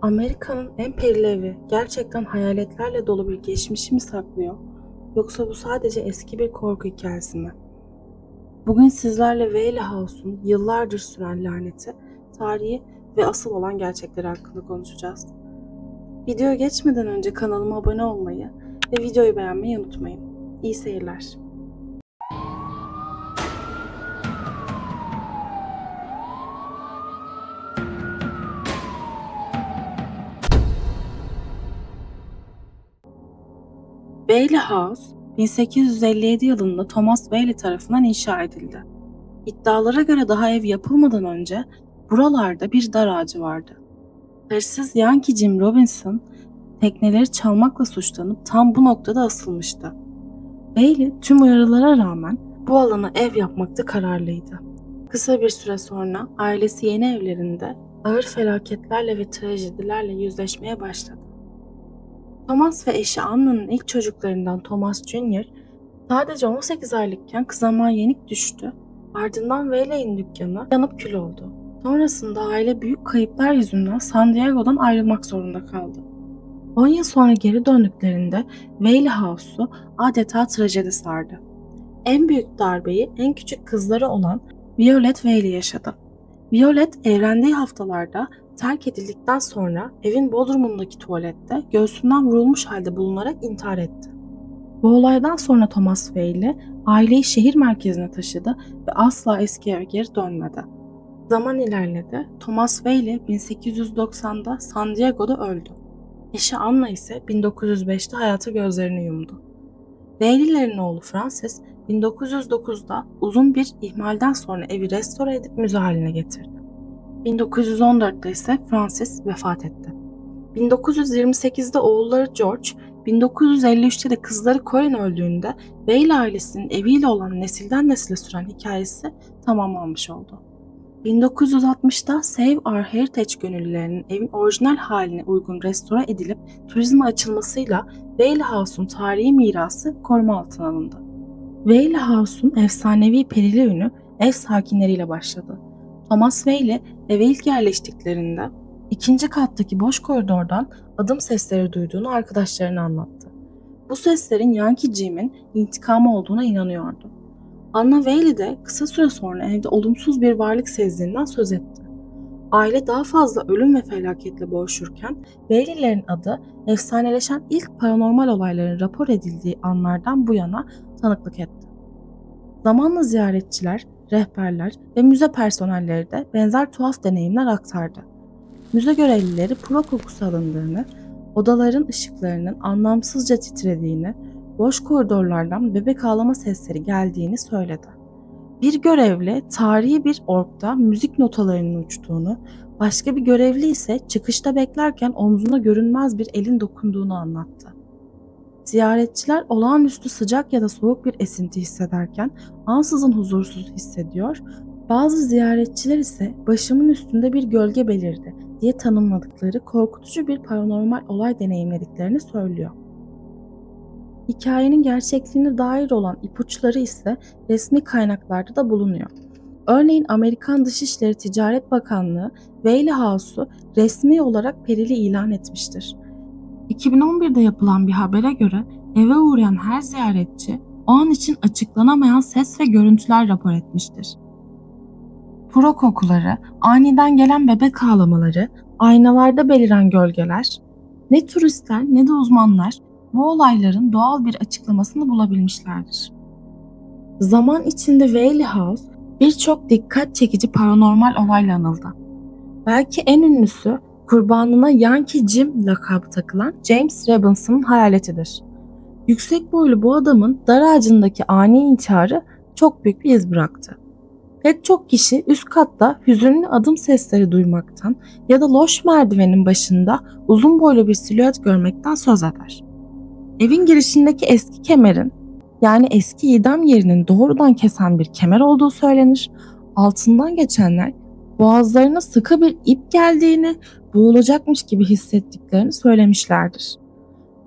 Amerika'nın en perili evi gerçekten hayaletlerle dolu bir geçmişi mi saklıyor? Yoksa bu sadece eski bir korku hikayesi mi? Bugün sizlerle Whaley House'un yıllardır süren laneti, tarihi ve asıl olan gerçekleri hakkında konuşacağız. Videoya geçmeden önce kanalıma abone olmayı ve videoyu beğenmeyi unutmayın. İyi seyirler. Bailey House 1857 yılında Thomas Bailey tarafından inşa edildi. İddialara göre daha ev yapılmadan önce buralarda bir dar ağacı vardı. Hırsız Yankee Jim Robinson tekneleri çalmakla suçlanıp tam bu noktada asılmıştı. Bailey tüm uyarılara rağmen bu alana ev yapmakta kararlıydı. Kısa bir süre sonra ailesi yeni evlerinde ağır felaketlerle ve trajedilerle yüzleşmeye başladı. Thomas ve eşi Anna'nın ilk çocuklarından Thomas Jr. sadece 18 aylıkken kızamığa yenik düştü. Ardından Whaley'in dükkanı yanıp kül oldu. Sonrasında aile büyük kayıplar yüzünden San Diego'dan ayrılmak zorunda kaldı. 10 yıl sonra geri döndüklerinde Whaley House'u adeta trajedi sardı. En büyük darbeyi en küçük kızları olan Violet Whaley yaşadı. Violet evlendiği haftalarda terk edildikten sonra evin bodrumundaki tuvalette göğsünden vurulmuş halde bulunarak intihar etti. Bu olaydan sonra Thomas Whaley aileyi şehir merkezine taşıdı ve asla eski eve geri dönmedi. Zaman ilerledi. Thomas Whaley 1890'da San Diego'da öldü. Eşi Anna ise 1905'te hayata gözlerini yumdu. Whaley'lerin oğlu Francis 1909'da uzun bir ihmalden sonra evi restore edip müze haline getirdi. 1914'te ise Francis vefat etti. 1928'de oğulları George, 1953'te de kızları Corin öldüğünde Whaley ailesinin eviyle olan nesilden nesile süren hikayesi tamamlanmış oldu. 1960'da Save Our Heritage gönüllülerinin evin orijinal haline uygun restore edilip turizme açılmasıyla Whaley House'un tarihi mirası koruma altına alındı. Whaley House'un efsanevi perili ünü ev sakinleriyle başladı. Thomas Whaley eve ilk yerleştiklerinde ikinci kattaki boş koridordan adım sesleri duyduğunu arkadaşlarına anlattı. Bu seslerin Yankee Jim'in intikamı olduğuna inanıyordu. Anna Whaley de kısa süre sonra evde olumsuz bir varlık sezdiğinden söz etti. Aile daha fazla ölüm ve felaketle boğuşurken Whaley'lerin adı efsaneleşen ilk paranormal olayların rapor edildiği anlardan bu yana tanıklık etti. Zamanla ziyaretçiler rehberler ve müze personelleri de benzer tuhaf deneyimler aktardı. Müze görevlileri pro kokusu alındığını, odaların ışıklarının anlamsızca titrediğini, boş koridorlardan bebek ağlama sesleri geldiğini söyledi. Bir görevli tarihi bir orkta müzik notalarının uçtuğunu, başka bir görevli ise çıkışta beklerken omzuna görünmez bir elin dokunduğunu anlattı. Ziyaretçiler olağanüstü sıcak ya da soğuk bir esinti hissederken ansızın huzursuz hissediyor, bazı ziyaretçiler ise başımın üstünde bir gölge belirdi diye tanımladıkları korkutucu bir paranormal olay deneyimlediklerini söylüyor. Hikayenin gerçekliğine dair olan ipuçları ise resmi kaynaklarda da bulunuyor. Örneğin Amerikan Dışişleri Ticaret Bakanlığı Whaley House'u resmi olarak perili ilan etmiştir. 2011'de yapılan bir habere göre eve uğrayan her ziyaretçi o an için açıklanamayan ses ve görüntüler rapor etmiştir. Puro kokuları, aniden gelen bebek ağlamaları, aynalarda beliren gölgeler, ne turistler ne de uzmanlar bu olayların doğal bir açıklamasını bulabilmişlerdir. Zaman içinde Whaley House birçok dikkat çekici paranormal olayla anıldı. Belki en ünlüsü kurbanına Yankee Jim lakabı takılan James Robinson'ın hayaletidir. Yüksek boylu bu adamın dar ağacındaki ani intiharı çok büyük bir iz bıraktı. Pek çok kişi üst katta hüzünlü adım sesleri duymaktan ya da loş merdivenin başında uzun boylu bir silüet görmekten söz eder. Evin girişindeki eski kemerin yani eski idam yerinin doğrudan kesen bir kemer olduğu söylenir. Altından geçenler boğazlarına sıkı bir ip geldiğini, boğulacakmış gibi hissettiklerini söylemişlerdir.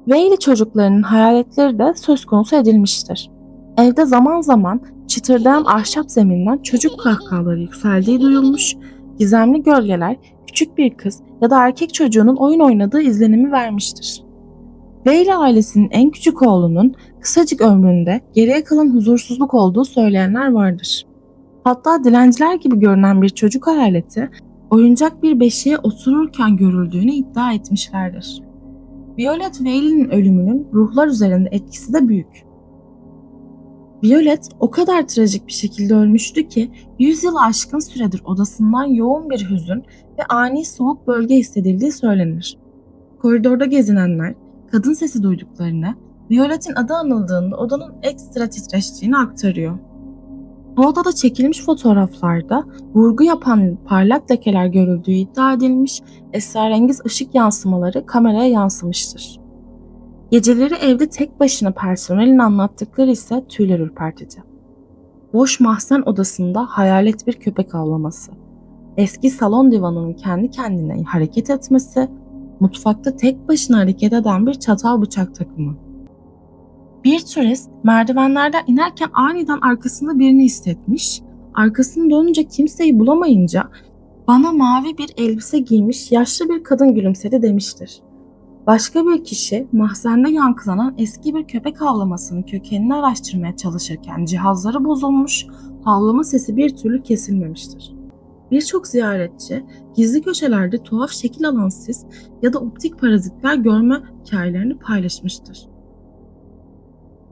Whaley çocuklarının hayaletleri de söz konusu edilmiştir. Evde zaman zaman çıtırdayan ahşap zeminden çocuk kahkahaları yükseldiği duyulmuş, gizemli gölgeler küçük bir kız ya da erkek çocuğunun oyun oynadığı izlenimi vermiştir. Veyli ailesinin en küçük oğlunun kısacık ömründe geriye kalan huzursuzluk olduğu söyleyenler vardır. Hatta dilenciler gibi görünen bir çocuk hayaleti oyuncak bir beşiğe otururken görüldüğünü iddia etmişlerdir. Violet Vale'in ölümünün ruhlar üzerinde etkisi de büyük. Violet o kadar trajik bir şekilde ölmüştü ki 100 yılı aşkın süredir odasından yoğun bir hüzün ve ani soğuk bölge hissedildiği söylenir. Koridorda gezinenler kadın sesi duyduklarını, Violet'in adı anıldığında odanın ekstra titreştiğini aktarıyor. Bu odada çekilmiş fotoğraflarda vurgu yapan parlak lekeler görüldüğü iddia edilmiş, esrarengiz ışık yansımaları kameraya yansımıştır. Geceleri evde tek başına personelin anlattıkları ise tüyler ürpertici. Boş mahzen odasında hayalet bir köpek avlaması, eski salon divanının kendi kendine hareket etmesi, mutfakta tek başına hareket eden bir çatal bıçak takımı. Bir turist merdivenlerden inerken aniden arkasında birini hissetmiş, arkasını dönünce kimseyi bulamayınca bana mavi bir elbise giymiş yaşlı bir kadın gülümsedi demiştir. Başka bir kişi mahzende yankılanan eski bir köpek havlamasının kökenini araştırmaya çalışırken cihazları bozulmuş, havlama sesi bir türlü kesilmemiştir. Birçok ziyaretçi gizli köşelerde tuhaf şekil alan sis ya da optik parazitler görme hikayelerini paylaşmıştır.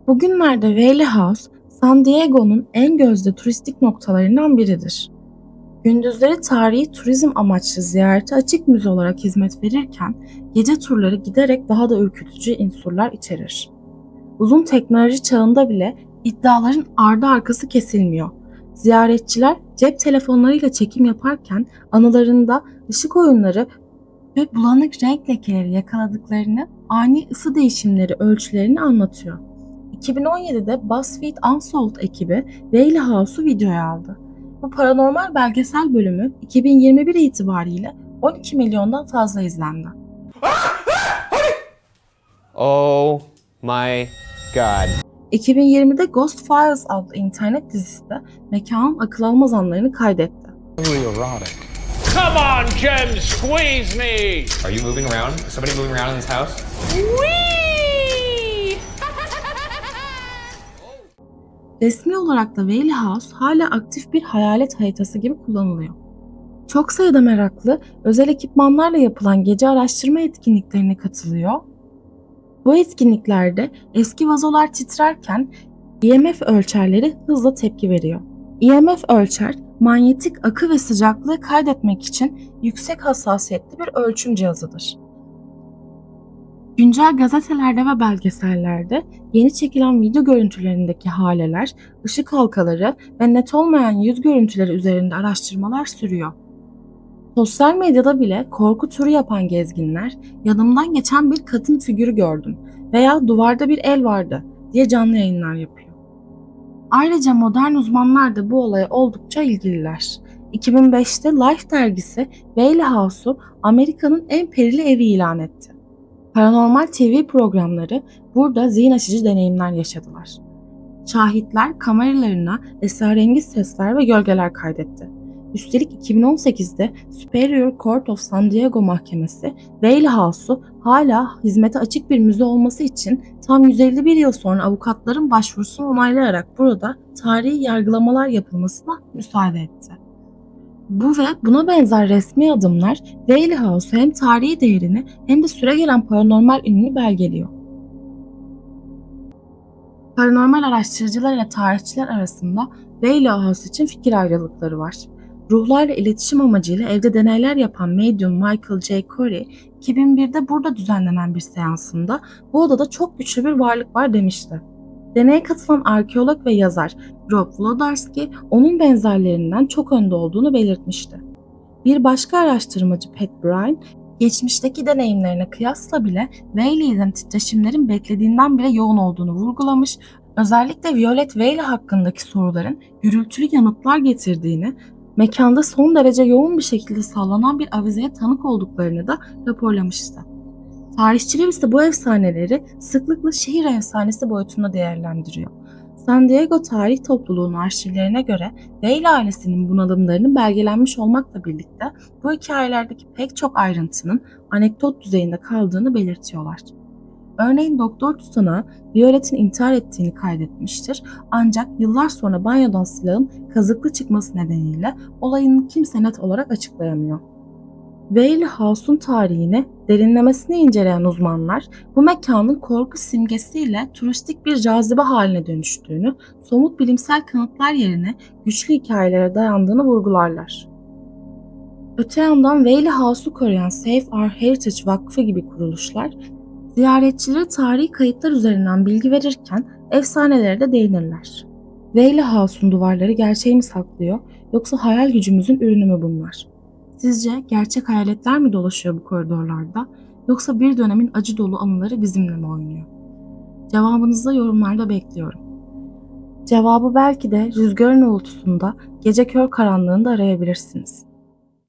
Bugünlerde Whaley House, San Diego'nun en gözde turistik noktalarından biridir. Gündüzleri tarihi turizm amaçlı ziyarete açık müze olarak hizmet verirken gece turları giderek daha da ürkütücü unsurlar içerir. Uzun teknoloji çağında bile iddiaların ardı arkası kesilmiyor. Ziyaretçiler cep telefonlarıyla çekim yaparken anılarında ışık oyunları ve bulanık renk lekeleri yakaladıklarını, ani ısı değişimleri ölçülerini anlatıyor. 2017'de BuzzFeed Unsolved ekibi Whaley House'u videoya aldı. Bu paranormal belgesel bölümü 2021 itibariyle 12 milyondan fazla izlendi. Oh my god. 2020'de Ghost Files adlı internet dizisi de mekanın akıl almaz anlarını kaydetti. Come on, Jem, squeeze me! Are you moving around? Is somebody moving around in this house? Resmi olarak da Whaley House hala aktif bir hayalet haritası gibi kullanılıyor. Çok sayıda meraklı özel ekipmanlarla yapılan gece araştırma etkinliklerine katılıyor. Bu etkinliklerde eski vazolar titrerken IMF ölçerleri hızla tepki veriyor. IMF ölçer manyetik akı ve sıcaklığı kaydetmek için yüksek hassasiyetli bir ölçüm cihazıdır. Güncel gazetelerde ve belgesellerde yeni çekilen video görüntülerindeki haleler, ışık halkaları ve net olmayan yüz görüntüleri üzerinde araştırmalar sürüyor. Sosyal medyada bile korku turu yapan gezginler yanımdan geçen bir kadın figürü gördüm veya duvarda bir el vardı diye canlı yayınlar yapıyor. Ayrıca modern uzmanlar da bu olaya oldukça ilgililer. 2005'te Life dergisi Whaley House'u Amerika'nın en perili evi ilan etti. Paranormal TV programları burada zihin açıcı deneyimler yaşadılar. Şahitler kameralarına esrarengiz sesler ve gölgeler kaydetti. Üstelik 2018'de Superior Court of San Diego Mahkemesi Whaley House'u hala hizmete açık bir müze olması için tam 151 yıl sonra avukatların başvurusunu onaylayarak burada tarihi yargılamalar yapılmasına müsaade etti. Bu ve buna benzer resmi adımlar Whaley House'u hem tarihi değerini hem de süregelen paranormal ününü belgeliyor. Paranormal araştırıcılar ile tarihçiler arasında Whaley House için fikir ayrılıkları var. Ruhlarla iletişim amacıyla evde deneyler yapan medyum Michael J. Corey, 2001'de burada düzenlenen bir seansında bu odada çok güçlü bir varlık var demişti. Deneye katılan arkeolog ve yazar Rob Wlodarski onun benzerlerinden çok önde olduğunu belirtmişti. Bir başka araştırmacı Pat Bryan, geçmişteki deneyimlerine kıyasla bile Whaley'den titreşimlerin beklediğinden bile yoğun olduğunu vurgulamış, özellikle Violet Whaley hakkındaki soruların gürültülü yanıtlar getirdiğini, mekanda son derece yoğun bir şekilde sallanan bir avizeye tanık olduklarını da raporlamıştı. Tarihçiler ise bu efsaneleri sıklıkla şehir efsanesi boyutunda değerlendiriyor. San Diego Tarih Topluluğu'nun arşivlerine göre Vale ailesinin bunalımlarının belgelenmiş olmakla birlikte bu hikayelerdeki pek çok ayrıntının anekdot düzeyinde kaldığını belirtiyorlar. Örneğin Doktor Tutanağı Violet'in intihar ettiğini kaydetmiştir ancak yıllar sonra banyodan silahın kazıklı çıkması nedeniyle olayını kimse net olarak açıklayamıyor. Whale House'un tarihini derinlemesine inceleyen uzmanlar bu mekanın korku simgesiyle turistik bir cazibe haline dönüştüğünü, somut bilimsel kanıtlar yerine güçlü hikayelere dayandığını vurgularlar. Öte yandan Whaley House'u koruyan Save Our Heritage Vakfı gibi kuruluşlar, ziyaretçilere tarihi kayıtlar üzerinden bilgi verirken efsanelere de değinirler. Whaley House'un duvarları gerçeği mi saklıyor yoksa hayal gücümüzün ürünü mü bunlar? Sizce gerçek hayaletler mi dolaşıyor bu koridorlarda yoksa bir dönemin acı dolu anıları bizimle mi oynuyor? Cevabınızı da yorumlarda bekliyorum. Cevabı belki de rüzgarın uğultusunda gece kör karanlığında arayabilirsiniz.